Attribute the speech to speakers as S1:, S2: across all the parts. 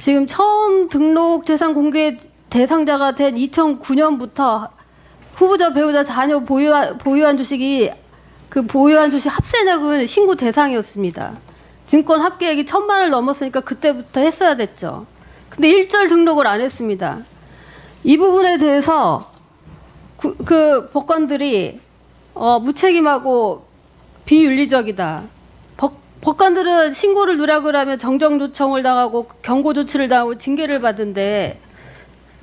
S1: 지금 처음 등록 재산 공개 대상자가 된 2009년부터 후보자 배우자 자녀 보유한, 보유한 주식이 그 보유한 주식 합세액은 신고 대상이었습니다. 증권 합계액이 천만 원을 넘었으니까 그때부터 했어야 됐죠. 근데 일절 등록을 안 했습니다. 이 부분에 대해서 구- 그 법관들이 어, 무책임하고 비윤리적이다. 법, 법관들은 신고를 누락을 하면 정정 조청을 당하고 경고 조치를 당하고 징계를 받은데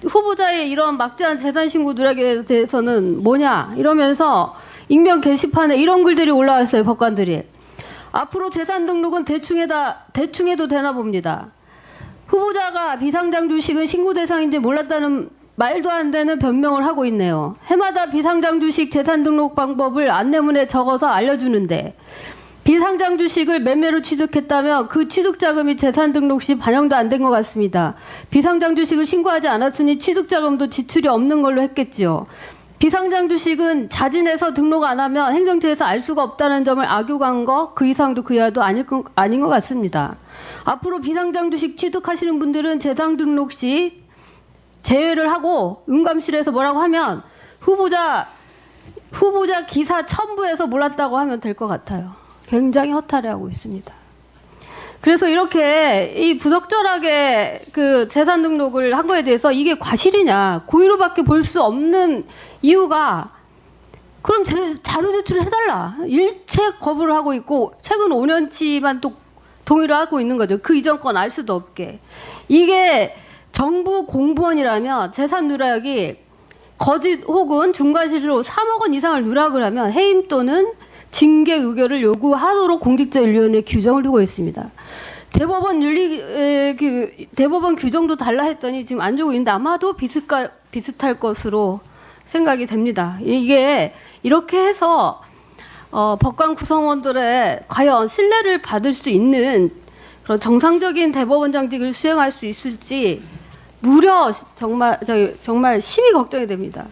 S1: 후보자의 이런 막대한 재산 신고 누락에 대해서는 뭐냐 이러면서 익명 게시판에 이런 글들이 올라왔어요 법관들이 앞으로 재산 등록은 대충해다 대충해도 되나 봅니다. 후보자가 비상장 주식은 신고 대상인지 몰랐다는 말도 안 되는 변명을 하고 있네요. 해마다 비상장 주식 재산 등록 방법을 안내문에 적어서 알려주는데 비상장 주식을 매매로 취득했다면 그 취득 자금이 재산 등록 시 반영도 안 된 것 같습니다. 비상장 주식을 신고하지 않았으니 취득 자금도 지출이 없는 걸로 했겠지요. 비상장 주식은 자진해서 등록 안 하면 행정처에서 알 수가 없다는 점을 악용한 거 그 이상도 그 이하도 아닐 것, 아닌 것 같습니다. 앞으로 비상장 주식 취득하시는 분들은 재산 등록 시 제외를 하고 응감실에서 뭐라고 하면 후보자 후보자 기사 첨부해서 몰랐다고 하면 될 것 같아요. 굉장히 허탈해하고 있습니다. 그래서 이렇게 이 부적절하게 그 재산 등록을 한 거에 대해서 이게 과실이냐 고의로밖에 볼 수 없는 이유가 그럼 제 자료 제출을 해달라 일체 거부를 하고 있고 최근 5년치만 또 동의를 하고 있는 거죠. 그 이전 건 알 수도 없게 이게 정부 공무원이라면 재산 누락이 거짓 혹은 중과실로 3억 원 이상을 누락을 하면 해임 또는 징계 의결을 요구하도록 공직자윤리위원회 규정을 두고 있습니다. 대법원 윤리 에, 그 대법원 규정도 달라 했더니 지금 안 주고 있는데 아마도 비슷할 비슷할 것으로 생각이 됩니다. 이게 이렇게 해서 어, 법관 구성원들의 과연 신뢰를 받을 수 있는 그런 정상적인 대법원장직을 수행할 수 있을지 무려 정말 정말 심히 걱정이 됩니다.